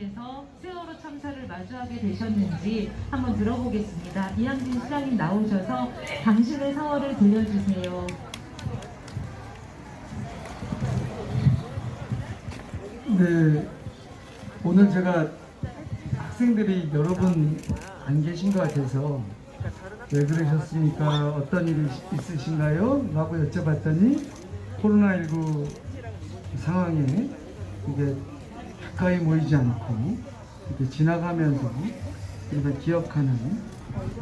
에서 세월호 참사를 마주하게 되셨는지 한번 들어보겠습니다. 이항진 시장님 나오셔서 당신의 상황을 들려주세요. 네, 오늘 제가 학생들이 여러 분 안 계신 것 같아서 왜 그러셨습니까? 어떤 일이 있으신가요? 라고 여쭤봤더니 코로나19 상황에 이게 가까이 모이지 않고 이렇게 지나가면서 우리가 기억하는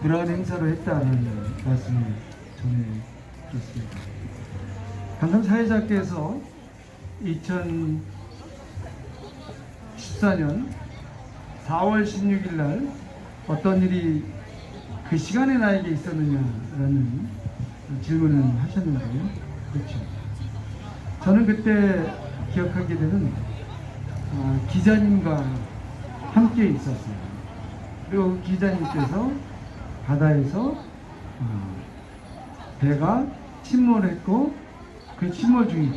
그런 행사를 했다는 말씀을 전해드렸습니다. 방금 사회자께서 2014년 4월 16일 날 어떤 일이 그 시간에 나에게 있었느냐라는 질문을 하셨는데요. 그렇죠. 저는 그때 기억하게 되는 어, 기자님과 함께 있었어요. 그리고 그 기자님께서 바다에서 어, 배가 침몰했고 그 침몰 중이고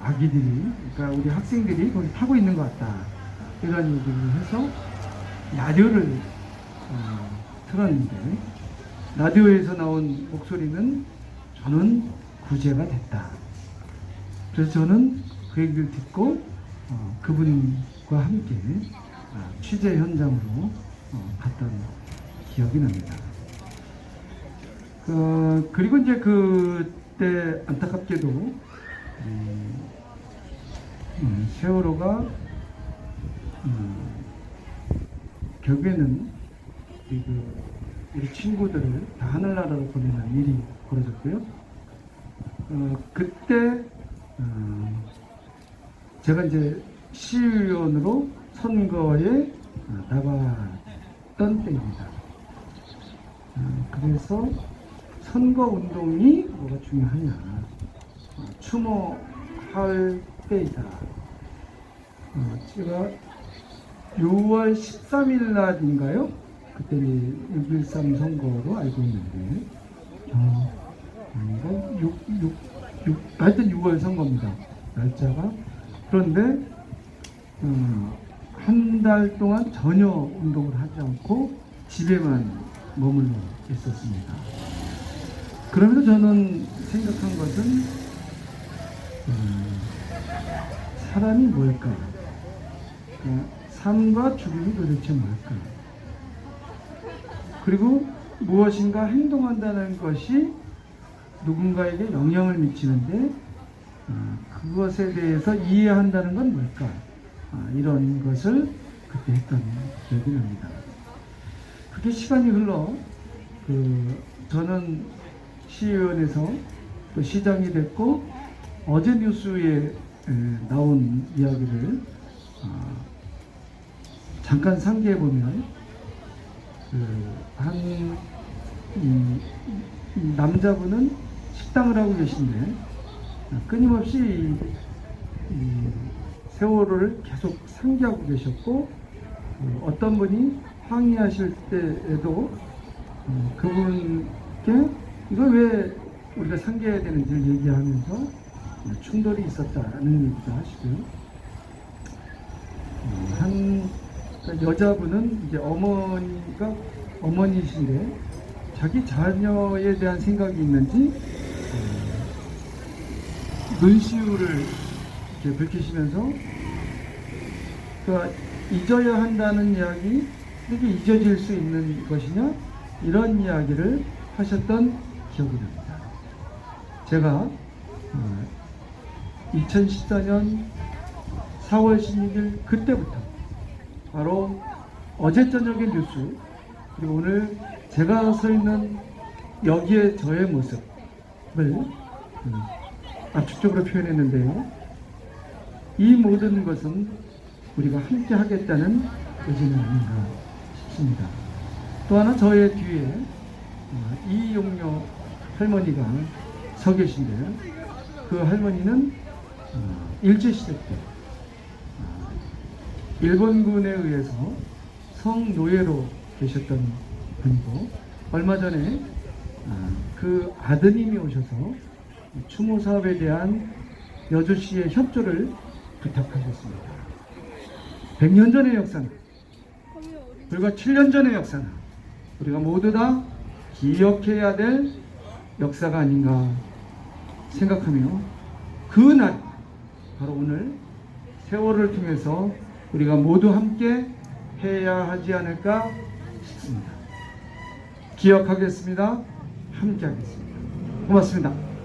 아기들이 그러니까 우리 학생들이 거기 타고 있는 것 같다 이런 얘기를 해서 라디오를 어, 틀었는데 라디오에서 나온 목소리는 저는 구제가 됐다. 그래서 저는 그 얘기를 듣고 어, 그분과 함께 어, 취재 현장으로 어, 갔던 기억이 납니다. 그, 그리고 이제 그때 안타깝게도 음, 음, 세월호가 음, 결국에는 우리, 그, 우리 친구들을 다 하늘나라로 보내는 일이 벌어졌고요. 어, 그때 어, 제가 이제 시의원으로 선거에 어, 나갔던 때입니다. 어, 그래서 선거 운동이 뭐가 중요하냐. 어, 추모할 때이다. 어, 제가 6월 13일 날인가요? 그때 6.13 선거로 알고 있는데, 어, 아닌가? 6, 6, 6, 하여튼 6월 선거입니다. 날짜가. 그런데, 어, 한달 동안 전혀 운동을 하지 않고 집에만 머물러 있었습니다. 그러면서 저는 생각한 것은, 음, 사람이 뭘까? 어, 삶과 죽음이 도대체 뭘까? 그리고 무엇인가 행동한다는 것이 누군가에게 영향을 미치는데 어, 그것에 대해서 이해한다는 건 뭘까? 아, 이런 것을 그때 했던 기억이 납니다. 그렇게 시간이 흘러 그 저는 시의원에서 또 시장이 됐고 어제 뉴스에 에, 나온 이야기를 어, 잠깐 상기해 보면 그한 이, 이 남자분은 식당을 하고 계신데 끊임없이 세월호를 계속 상기하고 계셨고 어, 어떤 분이 항의하실 때에도 어, 그분께 이걸 왜 우리가 상기해야 되는지를 얘기하면서 충돌이 있었다는 얘기도 하시고요. 어, 한 여자분은 이제 어머니가 어머니신데 자기 자녀에 대한 생각이 있는지 어, 눈시울을 이렇게 붉히시면서 그러니까 잊어야 한다는 이야기 이렇게 잊어질 수 있는 것이냐 이런 이야기를 하셨던 기억이 납니다. 제가 어, 2014년 4월 16일 그때부터 바로 어제 저녁의 뉴스 그리고 오늘 제가 서 있는 여기에 저의 모습을 음, 압축적으로 표현했는데요. 이 모든 것은 우리가 함께 하겠다는 의지는 아닌가 싶습니다. 또 하나 저의 뒤에 어, 이용료 할머니가 서 계신데요. 그 할머니는 어, 일제시대 때 어, 일본군에 의해서 성노예로 계셨던 분이고 얼마 전에 아, 그 아드님이 오셔서 추모 사업에 대한 여주시의 협조를 부탁하셨습니다. 100년 전의 역사는 불과 7년 전의 역사는 우리가 모두 다 기억해야 될 역사가 아닌가 생각하며 그날 바로 오늘 세월을 통해서 우리가 모두 함께 해야 하지 않을까 싶습니다. 기억하겠습니다. 함께 하겠습니다. 고맙습니다.